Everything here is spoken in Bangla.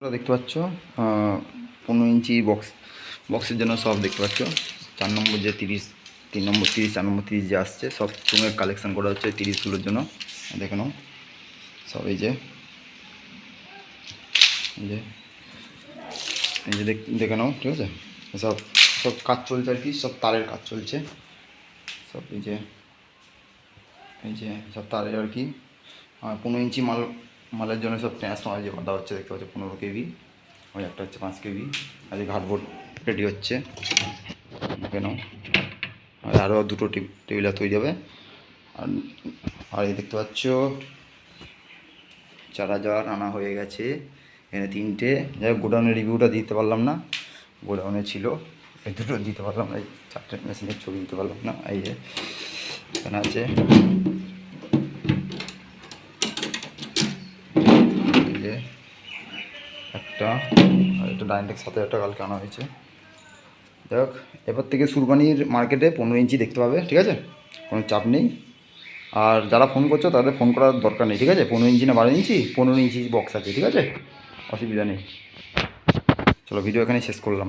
দেখতে পাচ্ছ পনেরো ইঞ্চি বক্স বক্সের জন্য সব দেখতে পাচ্ছ। চার নম্বর যে তিরিশ, তিন নম্বর তিরিশ, চার নম্বর তিরিশ যে আসছে, সব চুঙের কালেকশন করা হচ্ছে তিরিশগুলোর জন্য। দেখে নাও। সব এই যে এই যে দেখে নাও, ঠিক আছে? সব সব কাজ চলছে আর কি, সব তারের কাজ চলছে। সব এই যে এই যে, সব তারের আর কি। পনেরো ইঞ্চি মাল মালের জন্য সব ট্রান্সফর্মার যে বাঁধা হচ্ছে দেখতে পাচ্ছ, পনেরো কেভি ওই একটা হচ্ছে পাঁচ কেভি আর এই ঘাটবোর্ড রেডি হচ্ছে। কেন আর আরও দুটো টেব- টেবিল তৈরি হবে। আর আর এই দেখতে পাচ্ছ, চার হাজার আনা হয়ে গেছে। এখানে তিনটে। যাই হোক, গোডাউনের রিভিউটা দিতে পারলাম না। গোডাউনে ছিল। এই দুটো দিতে পারলাম না। এই চারটে মেশিনের ছবি দিতে পারলাম না। এই যে, এখানে আছে এই যে একটা, আর একটা ডাইনটেক সাত হাজার টাকা কালকে আনা হয়েছে। যাই হোক এবার থেকে সুরবানির মার্কেটে পনেরো ইঞ্চি দেখতে পাবে, ঠিক আছে? কোনো চাপ নেই। আর যারা ফোন করছ, তাদের ফোন করার দরকার নেই, ঠিক আছে? পনেরো ইঞ্চি না বারো ইঞ্চি, পনেরো ইঞ্চি বক্স আছে, ঠিক আছে? অসুবিধা নেই। চলো ভিডিও এখানে শেষ করলাম।